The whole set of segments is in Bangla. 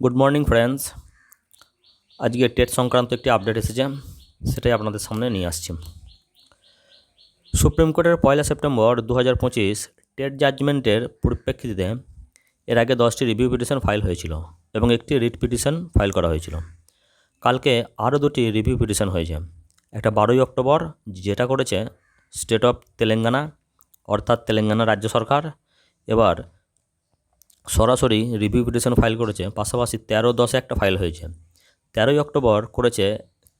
গুড মর্নিং ফ্রেন্ডস আজকে টেট সংক্রান্ত একটি আপডেট এসেছে, সেটাই আপনাদের সামনে নিয়ে আসছি। সুপ্রিম কোর্টের পয়লা সেপ্টেম্বর দু হাজার পঁচিশ টেট জাজমেন্টের পরিপ্রেক্ষিতে এর আগে দশটি রিভিউ পিটিশন ফাইল হয়েছিল এবং একটি রিট পিটিশন ফাইল করা হয়েছিল। কালকে আরও দুটি রিভিউ পিটিশন হয়েছে। একটা বারোই অক্টোবর, যেটা করেছে স্টেট অফ তেলেঙ্গানা, অর্থাৎ তেলেঙ্গানা রাজ্য সরকার। এবার সরাসরি রিভিউ পিটিশন ফাইল করেছে, পাশাপাশি তেরো দশে একটা ফাইল হয়েছে। তেরোই অক্টোবর করেছে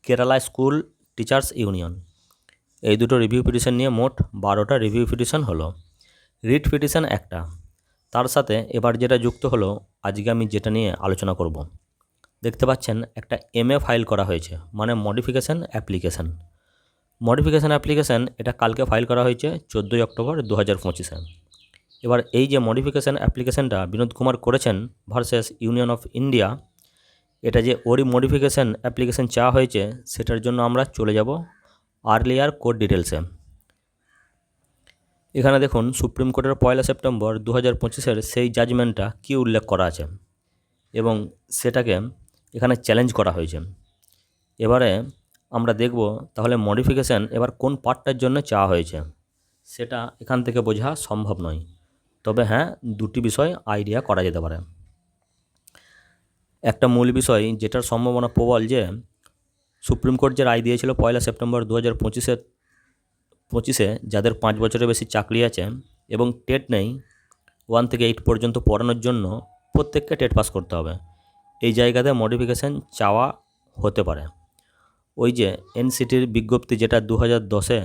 কেরালা স্কুল টিচার্স ইউনিয়ন। এই দুটো রিভিউ পিটিশন নিয়ে মোট বারোটা রিভিউ পিটিশন হলো। রিট পিটিশন একটা। তার সাথে এবার যেটা যুক্ত হলো, আজকে আমি যেটা নিয়ে আলোচনা করব। দেখতে পাচ্ছেন, একটা এমএ ফাইল করা হয়েছে মানে মডিফিকেশান অ্যাপ্লিকেশান মডিফিকেশান অ্যাপ্লিকেশান এটা কালকে ফাইল করা হয়েছে, চোদ্দোই অক্টোবর দু হাজার পঁচিশে। এবার এই যে মডিফিকেশান অ্যাপ্লিকেশানটা বিনোদ কুমার করেছেন ভার্সেস ইউনিয়ন অফ ইন্ডিয়া এটা যে ওরই মডিফিকেশান অ্যাপ্লিকেশান চাওয়া হয়েছে, সেটার জন্য আমরা চলে যাব আর্লিয়ার কোড ডিটেলসে এখানে দেখুন সুপ্রিম কোর্টের পয়লা সেপ্টেম্বর দু হাজার পঁচিশের সেই জাজমেন্টটা কী উল্লেখ করা আছে? এবং সেটাকে এখানে চ্যালেঞ্জ করা হয়েছে। এবারে আমরা দেখব তাহলে মডিফিকেশান এবার কোন পার্টটার জন্য চাওয়া হয়েছে? সেটা এখান থেকে বোঝা সম্ভব নয়। তবে হ্যাঁ দুটি বিষয় আইডিয়া করা যেতে পারে। একটা মূল বিষয়, যেটার সম্ভাবনা প্রবল যে, সুপ্রিম কোর্ট যে রায় দিয়েছিল পয়লা সেপ্টেম্বর দু হাজার পঁচিশের পঁচিশে, যাদের পাঁচ বছরের বেশি চাকরি আছে এবং টেট নেই, ওয়ান থেকে এইট পর্যন্ত পড়ানোর জন্য প্রত্যেককে টেট পাস করতে হবে। এই জায়গাতে মডিফিকেশান চাওয়া হতে পারে। ওই যে এনসিটির বিজ্ঞপ্তি যেটা দু হাজার দশে,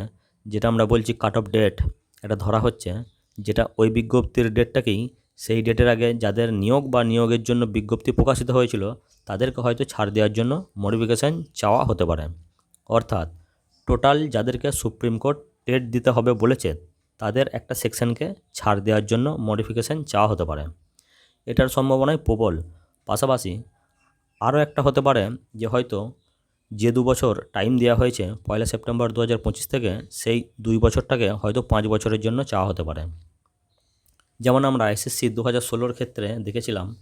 যেটা আমরা বলছি কাট অফ ডেট এটা ধরা হচ্ছে যেটা ওই বিজ্ঞপ্তির ডেটটাকেই সেই ডেটের আগে যাদের নিয়োগ বা নিয়োগের জন্য বিজ্ঞপ্তি প্রকাশিত হয়েছিল, তাদেরকে হয়তো ছাড় দেওয়ার জন্য মডিফিকেশান চাওয়া হতে পারে। অর্থাৎ টোটাল যাদেরকে সুপ্রিম কোর্ট টেট দিতে হবে বলেছে, তাদের একটা সেকশনকে ছাড় দেওয়ার জন্য মডিফিকেশান চাওয়া হতে পারে। এটার সম্ভাবনায় প্রবল। পাশাপাশি আরও একটা হতে পারে যে হয়তো যে দু বছর টাইম দেওয়া হয়েছে, পয়লা সেপ্টেম্বর দু হাজার পঁচিশ থেকে সেই দুই বছরটাকে হয়তো পাঁচ বছরের জন্য চাওয়া হতে পারে। যেমন আমরা এসএসসি দু হাজার ষোলোর ক্ষেত্রে দেখেছিলাম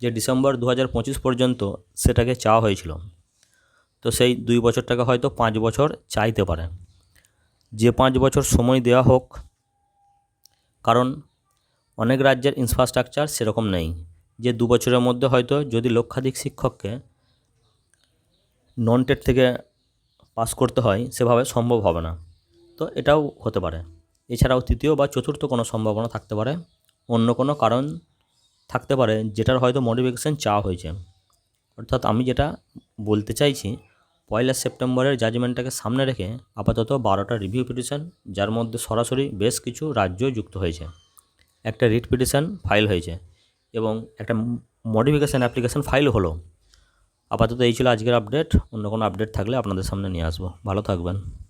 যে ডিসেম্বর দু হাজার পঁচিশ পর্যন্ত সেটাকে চাওয়া হয়েছিল। তো সেই দুই বছরটাকে হয়তো পাঁচ বছর চাইতে পারে। যে পাঁচ বছর সময় দেওয়া হোক, কারণ অনেক রাজ্যের ইনফ্রাস্ট্রাকচার সেরকম নেই। যে দু বছরের মধ্যে হয়তো যদি লক্ষাধিক শিক্ষককে নন টেট থেকে পাস করতে হয়, সেভাবে সম্ভব হবে না। তো এটাও হতে পারে। এছাড়াও তৃতীয় বা চতুর্থ কোনো সম্ভাবনা থাকতে পারে। অন্য কোনো কারণ থাকতে পারে যেটার হয়তো মডিফিকেশান চাওয়া হয়েছে। অর্থাৎ আমি যেটা বলতে চাইছি, পয়লা সেপ্টেম্বরের জাজমেন্টটাকে সামনে রেখে আপাতত বারোটা রিভিউ পিটিশন যার মধ্যে সরাসরি বেশ কিছু রাজ্য যুক্ত হয়েছে। একটা রিট পিটিশন ফাইল হয়েছে এবং একটা মডিফিকেশান অ্যাপ্লিকেশান ফাইল হলো। আপাতত এই ছিল আজকের আপডেট অন্য কোনো আপডেট থাকলে আপনাদের সামনে নিয়ে আসব। ভালো থাকবেন।